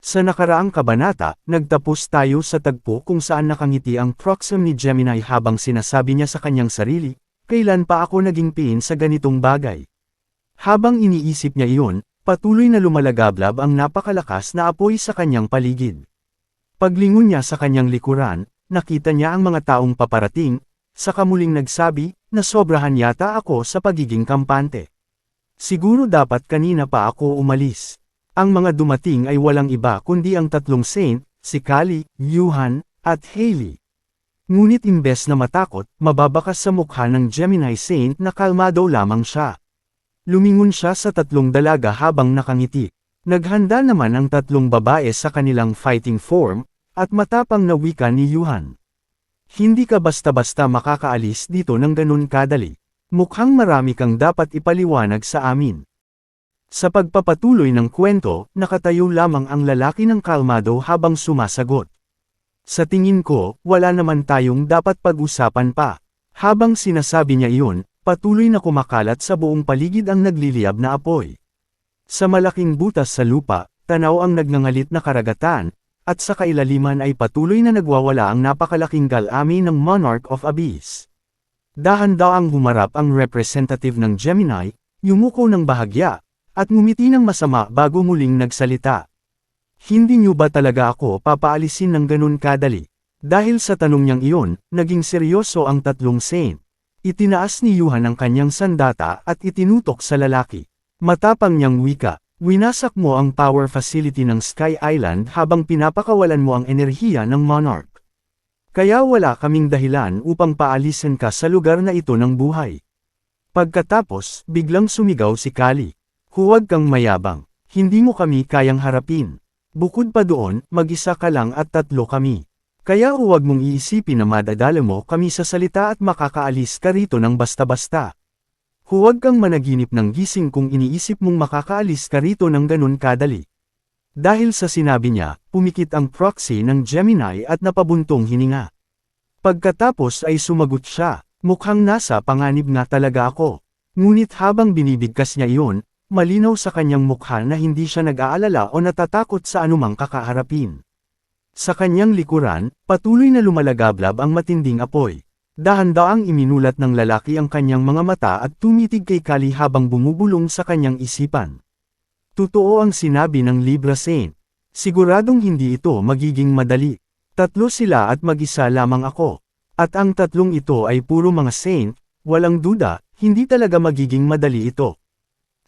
Sa nakaraang kabanata, nagtapos tayo sa tagpo kung saan nakangiti ang proxim ni Gemini habang sinasabi niya sa kanyang sarili, kailan pa ako naging piin sa ganitong bagay. Habang iniisip niya iyon, patuloy na lumalagablab ang napakalakas na apoy sa kanyang paligid. Paglingon niya sa kanyang likuran, nakita niya ang mga taong paparating, saka muling nagsabi, na sobrahan yata ako sa pagiging kampante. Siguro dapat kanina pa ako umalis. Ang mga dumating ay walang iba kundi ang tatlong saint, si Kali, Yuhan, at Haley. Ngunit imbes na matakot, mababakas sa mukha ng Gemini Saint na kalmado lamang siya. Lumingon siya sa tatlong dalaga habang nakangiti. Naghanda naman ang tatlong babae sa kanilang fighting form, at matapang na wika ni Yuhan. Hindi ka basta-basta makakaalis dito ng ganun kadali. Mukhang marami kang dapat ipaliwanag sa amin. Sa pagpapatuloy ng kwento, nakatayo lamang ang lalaki ng kalmado habang sumasagot. Sa tingin ko, wala naman tayong dapat pag-usapan pa. Habang sinasabi niya iyon, patuloy na kumakalat sa buong paligid ang nagliliyab na apoy. Sa malaking butas sa lupa, tanaw ang nagngangalit na karagatan, at sa kailaliman ay patuloy na nagwawala ang napakalaking galami ng Monarch of Abyss. Dahan-daang humarap ang representative ng Gemini, yumuko ng bahagya, at ngumiti ng masama bago muling nagsalita. Hindi niyo ba talaga ako papaalisin ng ganun kadali? Dahil sa tanong niyang iyon, naging seryoso ang tatlong saint. Itinaas ni Yuhan ang kanyang sandata at itinutok sa lalaki. Matapang niyang wika, winasak mo ang power facility ng Sky Island habang pinapakawalan mo ang enerhiya ng Monarch. Kaya wala kaming dahilan upang paalisin ka sa lugar na ito ng buhay. Pagkatapos, biglang sumigaw si Kali. Huwag kang mayabang. Hindi mo kami kayang harapin. Bukod pa doon, mag-isa ka lang at tatlo kami. Kaya huwag mong iisipin na madadala mo kami sa salita at makakaalis ka rito ng basta-basta. Huwag kang managinip ng gising kung iniisip mong makakaalis ka rito ng ganun kadali. Dahil sa sinabi niya, pumikit ang proxy ng Gemini at napabuntong hininga. Pagkatapos ay sumagot siya, mukhang nasa panganib nga talaga ako. Ngunit habang binibigkas niya iyon, malinaw sa kanyang mukha na hindi siya nag-aalala o natatakot sa anumang kakaharapin. Sa kanyang likuran, patuloy na lumalagablab ang matinding apoy. Dahan-daang iminulat ng lalaki ang kanyang mga mata at tumitig kay Kali habang bumubulong sa kanyang isipan. Totoo ang sinabi ng Libra Saint. Siguradong hindi ito magiging madali. Tatlo sila at mag-isa lamang ako. At ang tatlong ito ay puro mga saint, walang duda, hindi talaga magiging madali ito.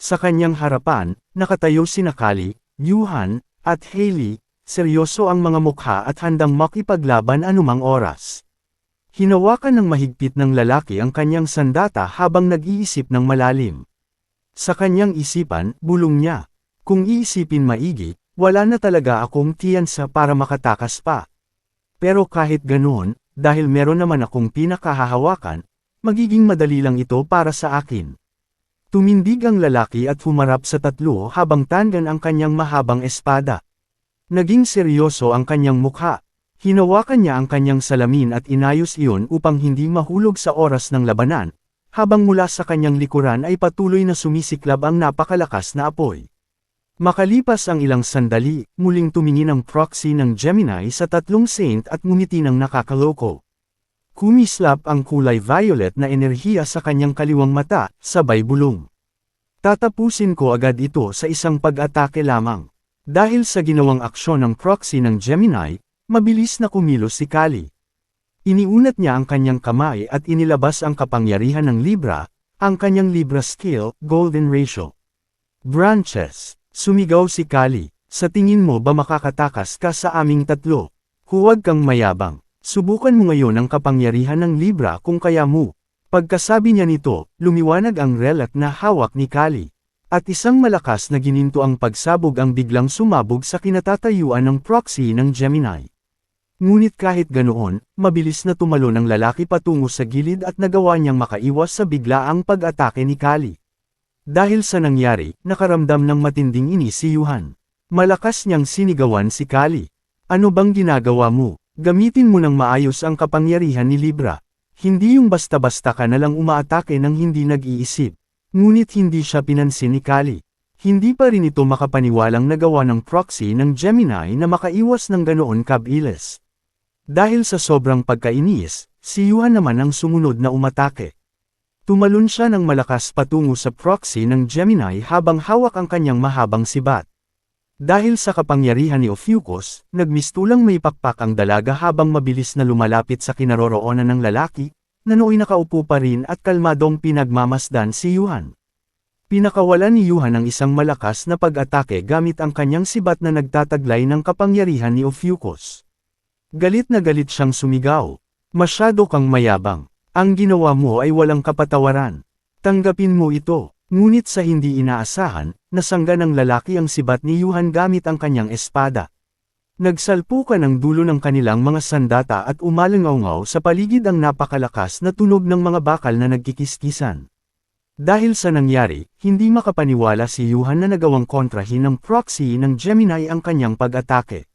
Sa kanyang harapan, nakatayo si Nakali, Yuhan, at Haley, seryoso ang mga mukha at handang makipaglaban anumang oras. Hinawakan ng mahigpit ng lalaki ang kanyang sandata habang nag-iisip ng malalim. Sa kanyang isipan, bulong niya, kung iisipin maigi, wala na talaga akong tiyansa para makatakas pa. Pero kahit ganoon, dahil meron naman akong pinakahahawakan, magiging madali lang ito para sa akin. Tumindig ang lalaki at humarap sa tatlo habang tangan ang kanyang mahabang espada. Naging seryoso ang kanyang mukha. Hinawakan niya ang kanyang salamin at inayos iyon upang hindi mahulog sa oras ng labanan, habang mula sa kanyang likuran ay patuloy na sumisiklab ang napakalakas na apoy. Makalipas ang ilang sandali, muling tumingin ang proxy ng Gemini sa tatlong saint at ngumiti ng nakakaloko. Kumislap ang kulay violet na enerhiya sa kanyang kaliwang mata, sabay bulong. Tatapusin ko agad ito sa isang pag-atake lamang. Dahil sa ginawang aksyon ng proxy ng Gemini, mabilis na kumilos si Kali. Iniunat niya ang kanyang kamay at inilabas ang kapangyarihan ng Libra, ang kanyang Libra skill, Golden Ratio. Branches, sumigaw si Kali, sa tingin mo ba makakatakas ka sa aming tatlo? Huwag kang mayabang. Subukan mo ngayon ang kapangyarihan ng Libra kung kaya mo. Pagkasabi niya nito, lumiwanag ang relic na hawak ni Kali. At isang malakas na gininto ang pagsabog ang biglang sumabog sa kinatatayuan ng proxy ng Gemini. Ngunit kahit ganoon, mabilis na tumalo ng lalaki patungo sa gilid at nagawa niyang makaiwas sa biglaang pag-atake ni Kali. Dahil sa nangyari, nakaramdam ng matinding inis si Yuhan. Malakas niyang sinigawan si Kali. Ano bang ginagawa mo? Gamitin mo ng maayos ang kapangyarihan ni Libra. Hindi yung basta-basta ka na lang umaatake ng hindi nag-iisip. Ngunit hindi siya pinansin ni Kali. Hindi pa rin ito makapaniwalang nagawa ng proxy ng Gemini na makaiwas ng ganoon kabilis. Dahil sa sobrang pagkainis, si Yuhan naman ang sumunod na umatake. Tumalon siya ng malakas patungo sa proxy ng Gemini habang hawak ang kanyang mahabang sibat. Dahil sa kapangyarihan ni Ophiuchus, nagmistulang may pakpak ang dalaga habang mabilis na lumalapit sa kinaroroonan ng lalaki, na nooy nakaupo pa rin at kalmadong pinagmamasdan si Yuhan. Pinakawalan ni Yuhan ang isang malakas na pag-atake gamit ang kanyang sibat na nagtataglay ng kapangyarihan ni Ophiuchus. Galit na galit siyang sumigaw. Masyado kang mayabang. Ang ginawa mo ay walang kapatawaran. Tanggapin mo ito. Ngunit sa hindi inaasahan, nasangga ng lalaki ang sibat ni Yuhan gamit ang kanyang espada. Nagsalpukan ang dulo ng kanilang mga sandata at umalangaw sa paligid ang napakalakas na tunog ng mga bakal na nagkikiskisan. Dahil sa nangyari, hindi makapaniwala si Yuhan na nagawang kontrahin ng proxy ng Gemini ang kanyang pag-atake.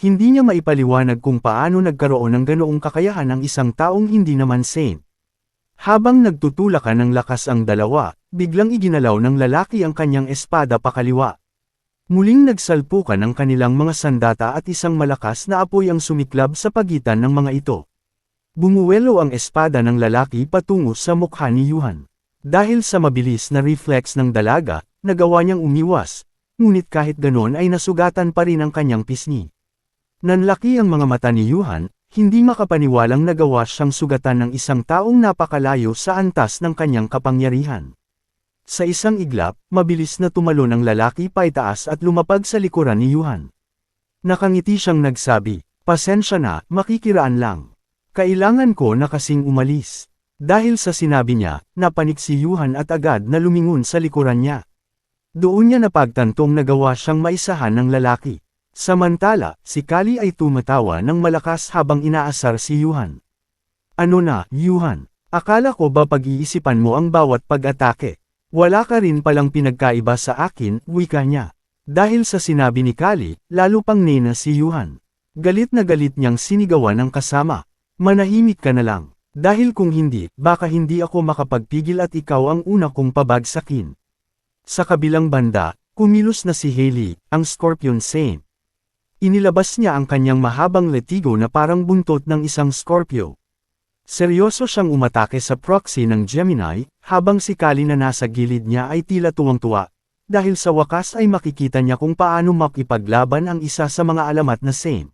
Hindi niya maipaliwanag kung paano nagkaroon ng ganoong kakayahan ang isang taong hindi naman saint. Habang nagtutulakan ng lakas ang dalawa, biglang iginalaw ng lalaki ang kanyang espada pakaliwa. Muling nagsalpukan ang kanilang mga sandata at isang malakas na apoy ang sumiklab sa pagitan ng mga ito. Bumuwelo ang espada ng lalaki patungo sa mukha ni Yuhan. Dahil sa mabilis na reflex ng dalaga, nagawa niyang umiwas, ngunit kahit ganon ay nasugatan pa rin ang kanyang pisngi. Nanlaki ang mga mata ni Yuhan, hindi makapaniwalang nagawa siyang sugatan ng isang taong napakalayo sa antas ng kanyang kapangyarihan. Sa isang iglap, mabilis na tumalon ang lalaki paitaas at lumapag sa likuran ni Yuhan. Nakangiti siyang nagsabi, Pasensya na, makikiraan lang. Kailangan ko na kasing umalis. Dahil sa sinabi niya, napanik si Yuhan at agad na lumingon sa likuran niya. Doon niya napagtantong nagawa siyang maisahan ng lalaki. Samantala, si Kali ay tumatawa ng malakas habang inaasar si Yuhan. Ano na, Yuhan? Akala ko ba pag-iisipan mo ang bawat pag-atake? Wala ka rin palang pinagkaiba sa akin, wika niya. Dahil sa sinabi ni Kali, lalo pang nena si Yuhan. Galit na galit niyang sinigawan ng kasama. Manahimik ka na lang. Dahil kung hindi, baka hindi ako makapagpigil at ikaw ang una kong pabagsakin. Sa kabilang banda, kumilos na si Haley, ang Scorpion Saint. Inilabas niya ang kanyang mahabang letigo na parang buntot ng isang Scorpio. Seryoso siyang umatake sa proxy ng Gemini, habang si Kali na nasa gilid niya ay tila tuwang-tuwa, dahil sa wakas ay makikita niya kung paano makipaglaban ang isa sa mga alamat na Saint.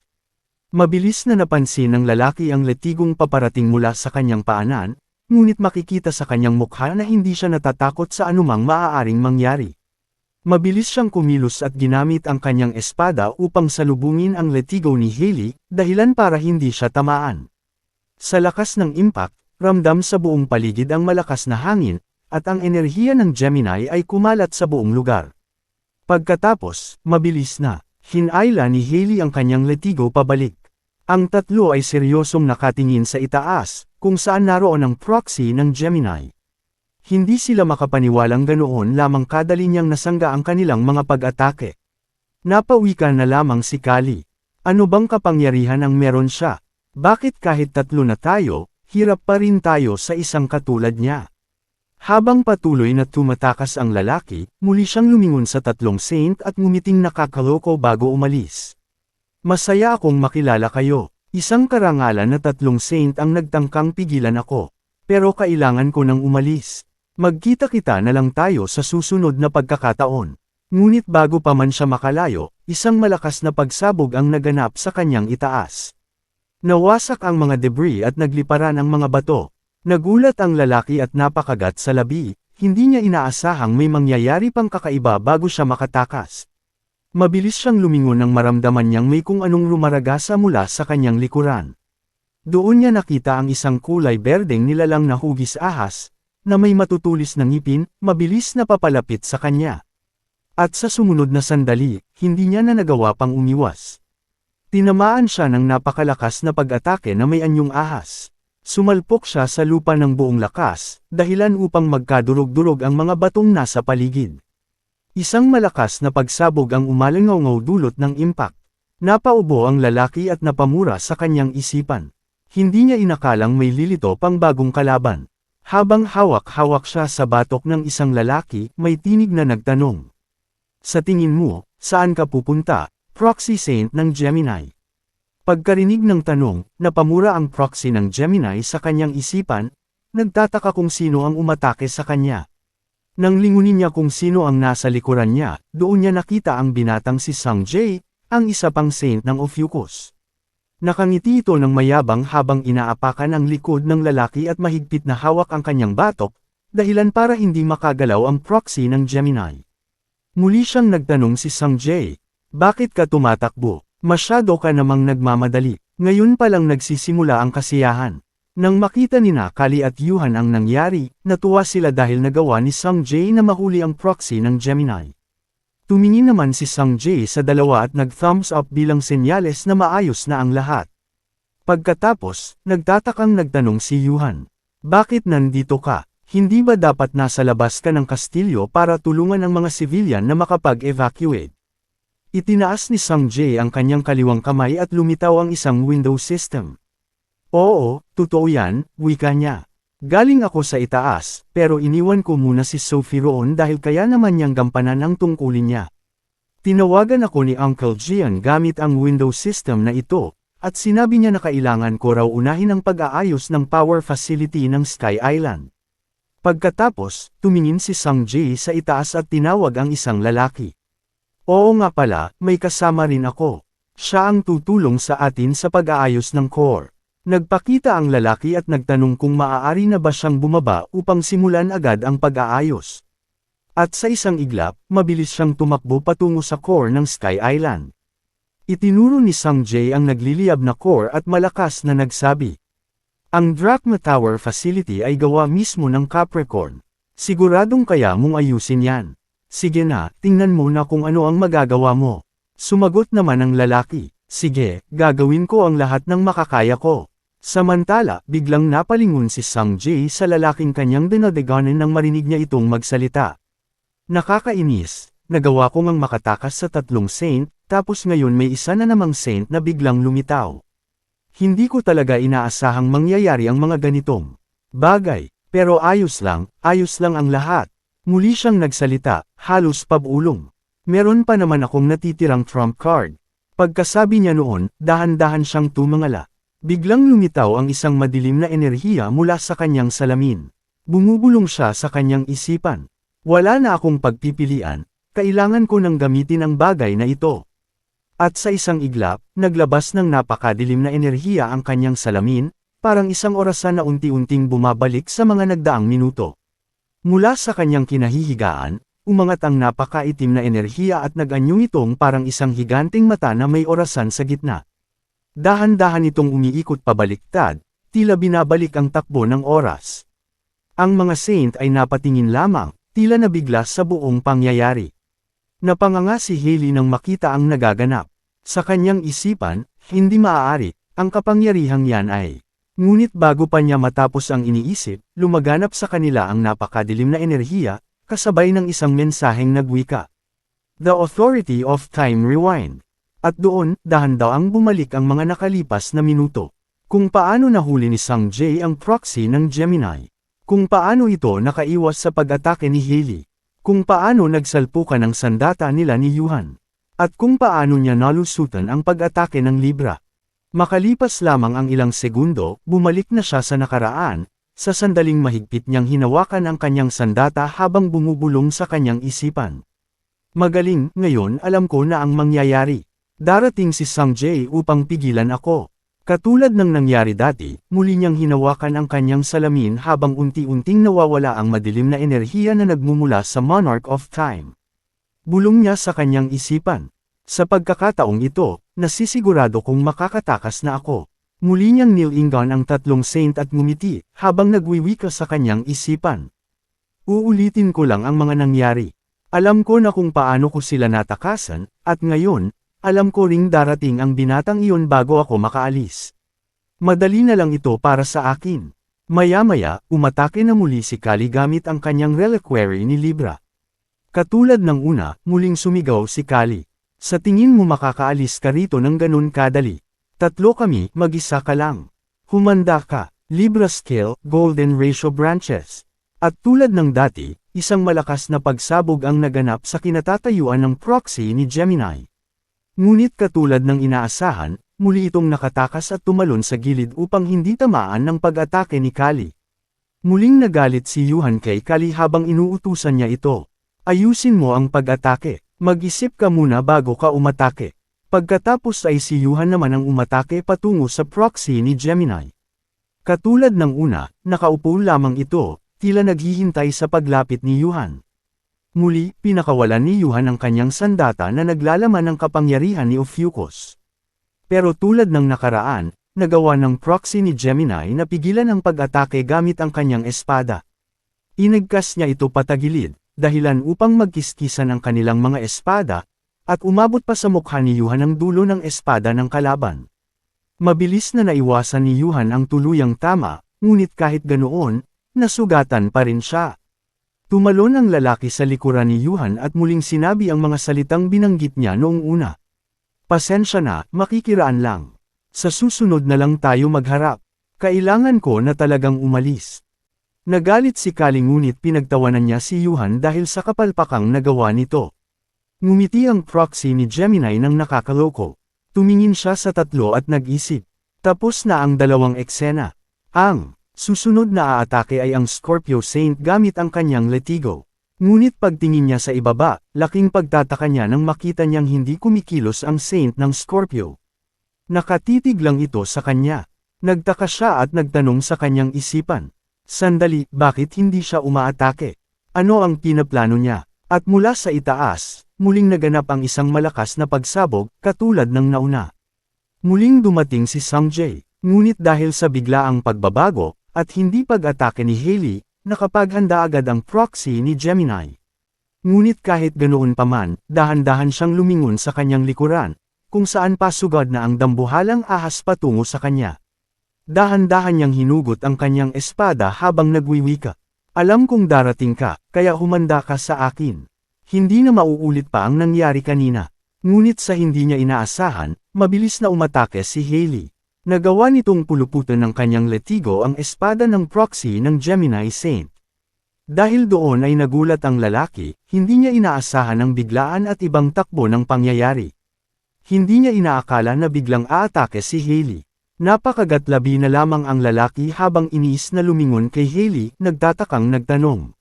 Mabilis na napansin ng lalaki ang letigong paparating mula sa kanyang paanan, ngunit makikita sa kanyang mukha na hindi siya natatakot sa anumang maaaring mangyari. Mabilis siyang kumilos at ginamit ang kanyang espada upang salubungin ang letigo ni Haley, dahilan para hindi siya tamaan. Sa lakas ng impact, ramdam sa buong paligid ang malakas na hangin, at ang enerhiya ng Gemini ay kumalat sa buong lugar. Pagkatapos, mabilis na, hinayla ni Haley ang kanyang letigo pabalik. Ang tatlo ay seryosong nakatingin sa itaas, kung saan naroon ang proxy ng Gemini. Hindi sila makapaniwalang ganoon lamang kadali niyang nasangga ang kanilang mga pag-atake. Napawika na lamang si Kali. Ano bang kapangyarihan ang meron siya? Bakit kahit tatlo na tayo, hirap pa rin tayo sa isang katulad niya? Habang patuloy na tumatakas ang lalaki, muli siyang lumingon sa tatlong saint at ngumiting nakakaloko bago umalis. Masaya akong makilala kayo. Isang karangalan na tatlong saint ang nagtangkang pigilan ako. Pero kailangan ko nang umalis. Magkita-kita na lang tayo sa susunod na pagkakataon. Ngunit bago pa man siya makalayo, isang malakas na pagsabog ang naganap sa kanyang itaas. Nawasak ang mga debris at nagliparan ang mga bato. Nagulat ang lalaki at napakagat sa labi, hindi niya inaasahang may mangyayari pang kakaiba bago siya makatakas. Mabilis siyang lumingon nang maramdaman niyang may kung anong lumaragasa mula sa kanyang likuran. Doon niya nakita ang isang kulay berdeng nilalang na hugis ahas, na may matutulis na ngipin, mabilis na papalapit sa kanya. At sa sumunod na sandali, hindi niya na nagawa pang umiwas. Tinamaan siya ng napakalakas na pag-atake na may anyong ahas. Sumalpok siya sa lupa ng buong lakas, dahilan upang magkadurog-durog ang mga batong nasa paligid. Isang malakas na pagsabog ang umalangaw dulot ng impact. Napaubo ang lalaki at napamura sa kanyang isipan. Hindi niya inakalang may lilito pang bagong kalaban. Habang hawak-hawak siya sa batok ng isang lalaki, may tinig na nagtanong. Sa tingin mo, saan ka pupunta, proxy saint ng Gemini? Pagkarinig ng tanong, napamura ang proxy ng Gemini sa kanyang isipan, nagtataka kung sino ang umatake sa kanya. Nang lingunin niya kung sino ang nasa likuran niya, doon niya nakita ang binatang si Sang Jae, ang isa pang saint ng Ophiuchus. Nakangiti ito ng mayabang habang inaapakan ang likod ng lalaki at mahigpit na hawak ang kanyang batok, dahilan para hindi makagalaw ang proxy ng Gemini. Muli siyang nagtanong si Sang Jae, bakit ka tumatakbo? Masyado ka namang nagmamadali. Ngayon pa lang nagsisimula ang kasiyahan. Nang makita ni Nakali at Yuhan ang nangyari, natuwa sila dahil nagawa ni Sang Jae na mahuli ang proxy ng Gemini. Tumingin naman si Sang Jae sa dalawa at nag-thumbs up bilang senyales na maayos na ang lahat. Pagkatapos, nagtatakang nagtanong si Yuhan. Bakit nandito ka? Hindi ba dapat nasa labas ka ng kastilyo para tulungan ang mga civilian na makapag-evacuate? Itinaas ni Sang Jae ang kanyang kaliwang kamay at lumitaw ang isang window system. Oo, totoo yan, wika niya. Galing ako sa itaas, pero iniwan ko muna si Sophie roon dahil kaya naman niyang gampanan ang tungkulin niya. Tinawagan ako ni Uncle Gian gamit ang window system na ito, at sinabi niya na kailangan ko raw unahin ang pag-aayos ng power facility ng Sky Island. Pagkatapos, tumingin si Sang Jae sa itaas at tinawag ang isang lalaki. Oo nga pala, may kasama rin ako. Siya ang tutulong sa atin sa pag-aayos ng core. Nagpakita ang lalaki at nagtanong kung maaari na ba siyang bumaba upang simulan agad ang pag-aayos. At sa isang iglap, mabilis siyang tumakbo patungo sa core ng Sky Island. Itinuro ni Sang ang nagliliyab na core at malakas na nagsabi. Ang Drachma Tower facility ay gawa mismo ng Capricorn. Siguradong kaya mong ayusin yan. Sige na, tingnan mo na kung ano ang magagawa mo. Sumagot naman ang lalaki, sige, gagawin ko ang lahat ng makakaya ko. Samantala, biglang napalingon si Sang Jae sa lalaking kanyang dinadeganan nang marinig niya itong magsalita. Nakakainis, nagawa ko ngang makatakas sa tatlong saint, tapos ngayon may isa na namang saint na biglang lumitaw. Hindi ko talaga inaasahang mangyayari ang mga ganitong bagay, pero ayos lang, ayos lang ang lahat. Muli siyang nagsalita, halos pabulong. Meron pa naman akong natitirang trump card. Pagkasabi niya noon, dahan-dahan siyang tumangala. Biglang lumitaw ang isang madilim na enerhiya mula sa kanyang salamin. Bumubulong siya sa kanyang isipan. Wala na akong pagpipilian, kailangan ko nang gamitin ang bagay na ito. At sa isang iglap, naglabas ng napakadilim na enerhiya ang kanyang salamin, parang isang orasan na unti-unting bumabalik sa mga nagdaang minuto. Mula sa kanyang kinahihigaan, umangat ang napakaitim na enerhiya at nag-anyo itong parang isang higanting mata na may orasan sa gitna. Dahan-dahan itong umiikot pabaliktad, tila binabalik ang takbo ng oras. Ang mga saint ay napatingin lamang, tila nabigla sa buong pangyayari. Napanganga si Haley nang makita ang nagaganap. Sa kanyang isipan, hindi maaari, ang kapangyarihang yan ay Ngunit bago pa niya matapos ang iniisip, lumaganap sa kanila ang napakadilim na enerhiya, kasabay ng isang mensaheng nagwika. The Authority of Time Rewind. At doon, dahan daw ang bumalik ang mga nakalipas na minuto. Kung paano nahuli ni Sang Jae ang proxy ng Gemini. Kung paano ito nakaiwas sa pag-atake ni Haley. Kung paano nagsalpukan ang sandata nila ni Yuhan. At kung paano niya nalusutan ang pag-atake ng Libra. Makalipas lamang ang ilang segundo, bumalik na siya sa nakaraan, sa sandaling mahigpit niyang hinawakan ang kanyang sandata habang bumubulong sa kanyang isipan. Magaling, ngayon alam ko na ang mangyayari. Darating si Sang Jae upang pigilan ako. Katulad ng nangyari dati, muli niyang hinawakan ang kanyang salamin habang unti-unting nawawala ang madilim na enerhiya na nagmumula sa Monarch of Time. Bulong niya sa kanyang isipan. Sa pagkakataong ito, nasisigurado kong makakatakas na ako. Muli niyang nilingan ang tatlong saint at ngumiti, habang nagwiwika sa kanyang isipan. Uulitin ko lang ang mga nangyari. Alam ko na kung paano ko sila natakasan, at ngayon, alam ko ring darating ang binatang iyon bago ako makaalis. Madali na lang ito para sa akin. Maya-maya, umatake na muli si Kali gamit ang kanyang reliquary ni Libra. Katulad ng una, muling sumigaw si Kali. Sa tingin mo makakaalis ka rito ng ganun kadali. Tatlo kami, mag-isa ka lang. Humanda ka, Libra Scale, Golden Ratio Branches. At tulad ng dati, isang malakas na pagsabog ang naganap sa kinatatayuan ng proxy ni Gemini. Ngunit katulad ng inaasahan, muli itong nakatakas at tumalon sa gilid upang hindi tamaan ng pag-atake ni Kali. Muling nagalit si Yuhan kay Kali habang inuutusan niya ito. Ayusin mo ang pag-atake, mag-isip ka muna bago ka umatake. Pagkatapos ay si Yuhan naman ang umatake patungo sa proxy ni Gemini. Katulad ng una, nakaupo lamang ito, tila naghihintay sa paglapit ni Yuhan. Muli, pinakawalan ni Yuhan ang kanyang sandata na naglalaman ng kapangyarihan ni Ophiuchus. Pero tulad ng nakaraan, nagawa ng proxy ni Gemini na pigilan ang pag-atake gamit ang kanyang espada. Inagkas niya ito patagilid, dahilan upang magkiskisan ang kanilang mga espada, at umabot pa sa mukha ni Yuhan ang dulo ng espada ng kalaban. Mabilis na naiwasan ni Yuhan ang tuluyang tama, ngunit kahit ganoon, nasugatan pa rin siya. Tumalon ang lalaki sa likuran ni Yuhan at muling sinabi ang mga salitang binanggit niya noong una. Pasensya na, makikiraan lang. Sa susunod na lang tayo magharap. Kailangan ko na talagang umalis. Nagalit si Kali ngunit pinagtawanan niya si Yuhan dahil sa kapalpakang nagawa nito. Ngumiti ang proxy ni Gemini ng nakakaloko. Tumingin siya sa tatlo at nag-isip. Tapos na ang dalawang eksena. Ang susunod na aatake ay ang Scorpio Saint gamit ang kanyang Letigo. Ngunit pagtingin niya sa ibaba, laking pagtataka niya nang makita niyang hindi kumikilos ang Saint ng Scorpio. Nakatitig lang ito sa kanya. Nagtaka siya at nagtanong sa kanyang isipan. Sandali, bakit hindi siya umaatake? Ano ang pinaplano niya? At mula sa itaas, muling naganap ang isang malakas na pagsabog, katulad ng nauna. Muling dumating si Sangjay, ngunit dahil sa biglaang pagbabago, at hindi pag-atake ni Haley, nakapaghanda agad ang proxy ni Gemini. Ngunit kahit ganoon pa man, dahan-dahan siyang lumingon sa kanyang likuran, kung saan pasugad na ang dambuhalang ahas patungo sa kanya. Dahan-dahan niyang hinugot ang kanyang espada habang nagwiwika. Alam kong darating ka, kaya humanda ka sa akin. Hindi na mauulit pa ang nangyari kanina. Ngunit sa hindi niya inaasahan, mabilis na umatake si Haley. Nagawa nitong puluputan ng kanyang letigo ang espada ng proxy ng Gemini Saint. Dahil doon ay nagulat ang lalaki, hindi niya inaasahan ang biglaan at ibang takbo ng pangyayari. Hindi niya inaakala na biglang aatake si Haley. Napakagatlabi na lamang ang lalaki habang iniis na lumingon kay Haley, nagtatakang nagtanong.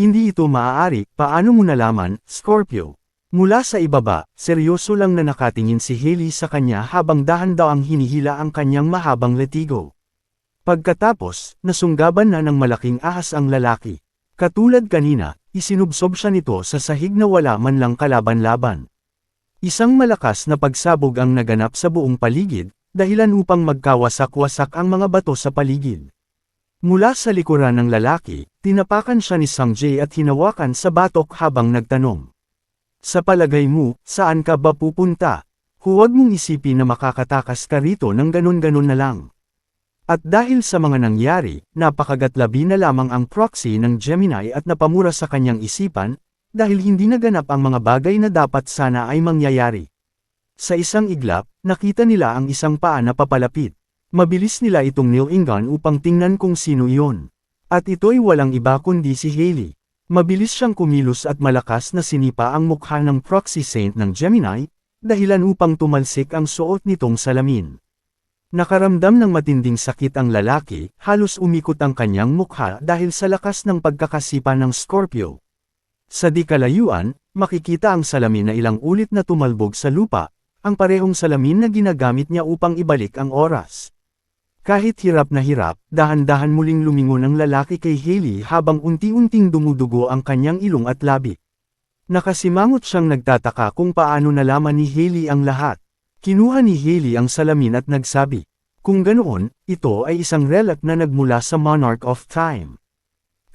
Hindi ito maaari, paano mo nalaman, Scorpio? Mula sa ibaba, seryoso lang na nakatingin si Haley sa kanya habang dahan-daang hinihila ang kanyang mahabang letigo. Pagkatapos, nasunggaban na ng malaking ahas ang lalaki. Katulad kanina, isinubsob siya nito sa sahig na wala man lang kalaban-laban. Isang malakas na pagsabog ang naganap sa buong paligid, dahilan upang magkawasak-wasak ang mga bato sa paligid. Mula sa likuran ng lalaki, tinapakan siya ni Sangjay at hinawakan sa batok habang nagtanong. Sa palagay mo, saan ka ba pupunta? Huwag mong isipin na makakatakas ka rito ng ganun-ganun na lang. At dahil sa mga nangyari, napakagatlabi na lamang ang proxy ng Gemini at napamura sa kanyang isipan, dahil hindi naganap ang mga bagay na dapat sana ay mangyayari. Sa isang iglap, nakita nila ang isang paa na papalapit. Mabilis nila itong nilingan upang tingnan kung sino iyon. At ito'y walang iba kundi si Haley. Mabilis siyang kumilos at malakas na sinipa ang mukha ng proxy saint ng Gemini, dahilan upang tumalsik ang suot nitong salamin. Nakaramdam ng matinding sakit ang lalaki, halos umikot ang kanyang mukha dahil sa lakas ng pagkakasipa ng Scorpio. Sa di kalayuan, makikita ang salamin na ilang ulit na tumalbog sa lupa, ang parehong salamin na ginagamit niya upang ibalik ang oras. Kahit hirap na hirap, dahan-dahan muling lumingon ang lalaki kay Haley habang unti-unting dumudugo ang kanyang ilong at labi. Nakasimangot siyang nagtataka kung paano nalaman ni Haley ang lahat. Kinuha ni Haley ang salamin at nagsabi, kung ganoon, ito ay isang relic na nagmula sa Monarch of Time.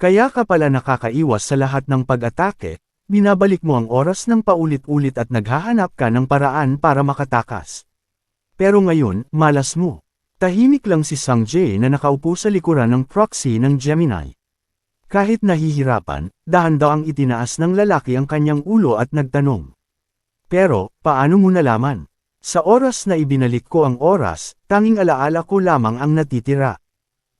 Kaya ka pala nakakaiwas sa lahat ng pag-atake, binabalik mo ang oras ng paulit-ulit at naghahanap ka ng paraan para makatakas. Pero ngayon, malas mo. Tahimik lang si Sang Jae na nakaupo sa likuran ng proxy ng Gemini. Kahit nahihirapan, dahan-daang itinaas ng lalaki ang kanyang ulo at nagtanong. Pero, paano mo nalaman? Sa oras na ibinalik ko ang oras, tanging alaala ko lamang ang natitira.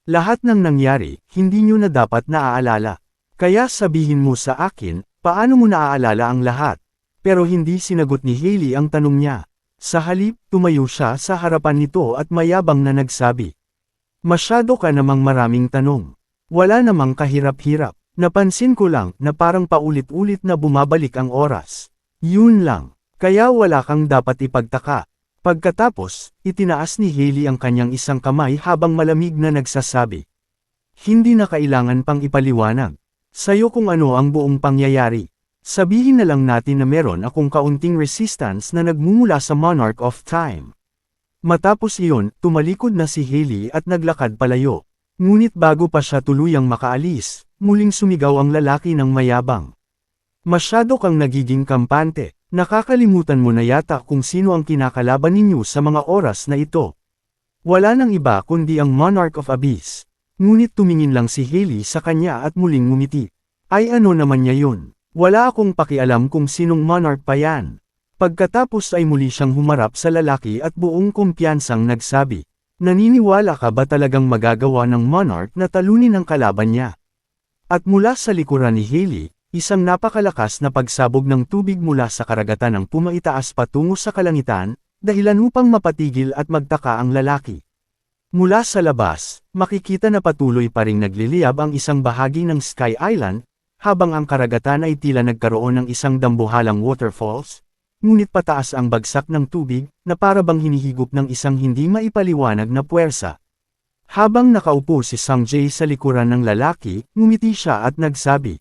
Lahat ng nangyari, hindi nyo na dapat naaalala. Kaya sabihin mo sa akin, paano mo naaalala ang lahat? Pero hindi sinagot ni Haley ang tanong niya. Sa halip, tumayo siya sa harapan nito at mayabang na nagsabi. Masyado ka namang maraming tanong. Wala namang kahirap-hirap. Napansin ko lang na parang paulit-ulit na bumabalik ang oras. Yun lang. Kaya wala kang dapat ipagtaka. Pagkatapos, itinaas ni Haley ang kanyang isang kamay habang malamig na nagsasabi. Hindi na kailangan pang ipaliwanag. Sa'yo kung ano ang buong pangyayari. Sabihin na lang natin na meron akong kaunting resistance na nagmumula sa Monarch of Time. Matapos iyon, tumalikod na si Haley at naglakad palayo. Ngunit bago pa siya tuluyang makaalis, muling sumigaw ang lalaki ng mayabang. Masyado kang nagiging kampante, nakakalimutan mo na yata kung sino ang kinakalaban ninyo sa mga oras na ito. Wala nang iba kundi ang Monarch of Abyss. Ngunit tumingin lang si Haley sa kanya at muling ngumiti. Ay ano naman niya yun? Wala akong pakialam kung sinong monarch pa yan. Pagkatapos ay muli siyang humarap sa lalaki at buong kumpiyansang nagsabi. Naniniwala ka ba talagang magagawa ng monarch na talunin ang kalaban niya? At mula sa likuran ni Haley, isang napakalakas na pagsabog ng tubig mula sa karagatan ang pumaitaas patungo sa kalangitan, dahilan upang mapatigil at magtaka ang lalaki. Mula sa labas, makikita na patuloy pa ring nagliliyab ang isang bahagi ng Sky Island, habang ang karagatan ay tila nagkaroon ng isang dambuhalang waterfalls, ngunit pataas ang bagsak ng tubig, na para bang hinihigop ng isang hindi maipaliwanag na puwersa. Habang nakaupo si Sanjay sa likuran ng lalaki, ngumiti siya at nagsabi.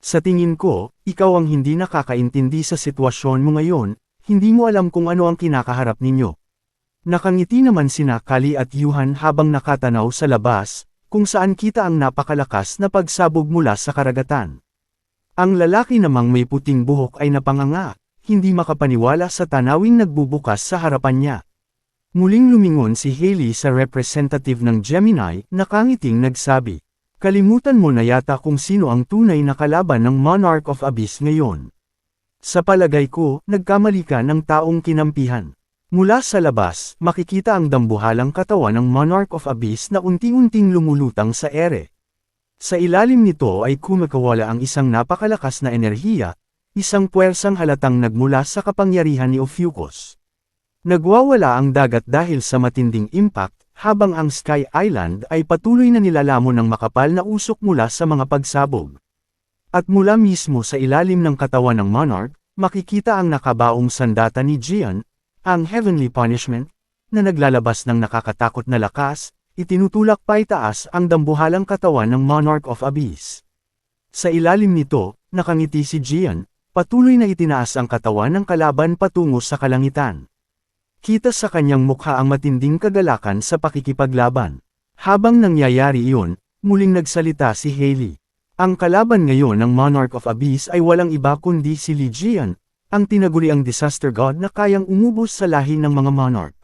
Sa tingin ko, ikaw ang hindi nakakaintindi sa sitwasyon mo ngayon, hindi mo alam kung ano ang kinakaharap ninyo. Nakangiti naman sina Kali at Yuhan habang nakatanaw sa labas, kung saan kita ang napakalakas na pagsabog mula sa karagatan. Ang lalaki namang may puting buhok ay napanganga, hindi makapaniwala sa tanawing nagbubukas sa harapan niya. Muling lumingon si Haley sa representative ng Gemini, nakangiting nagsabi. Kalimutan mo na yata kung sino ang tunay na kalaban ng Monarch of Abyss ngayon. Sa palagay ko, nagkamali ka ng taong kinampihan. Mula sa labas, makikita ang dambuhalang katawan ng Monarch of Abyss na unti-unting lumulutang sa ere. Sa ilalim nito ay kumakawala ang isang napakalakas na enerhiya, isang puwersang halatang nagmula sa kapangyarihan ni Ophiuchus. Nagwawala ang dagat dahil sa matinding impact, habang ang Sky Island ay patuloy na nilalamon ng makapal na usok mula sa mga pagsabog. At mula mismo sa ilalim ng katawan ng Monarch, makikita ang nakabaong sandata ni Gian, ang heavenly punishment, na naglalabas ng nakakatakot na lakas, itinutulak pa itaas ang dambuhalang katawan ng Monarch of Abyss. Sa ilalim nito, nakangiti si Gian, patuloy na itinaas ang katawan ng kalaban patungo sa kalangitan. Kita sa kanyang mukha ang matinding kagalakan sa pakikipaglaban. Habang nangyayari iyon, muling nagsalita si Haley. Ang kalaban ngayon ng Monarch of Abyss ay walang iba kundi si Ligian, ang tinaguriang disaster god na kayang umubos sa lahi ng mga monarch.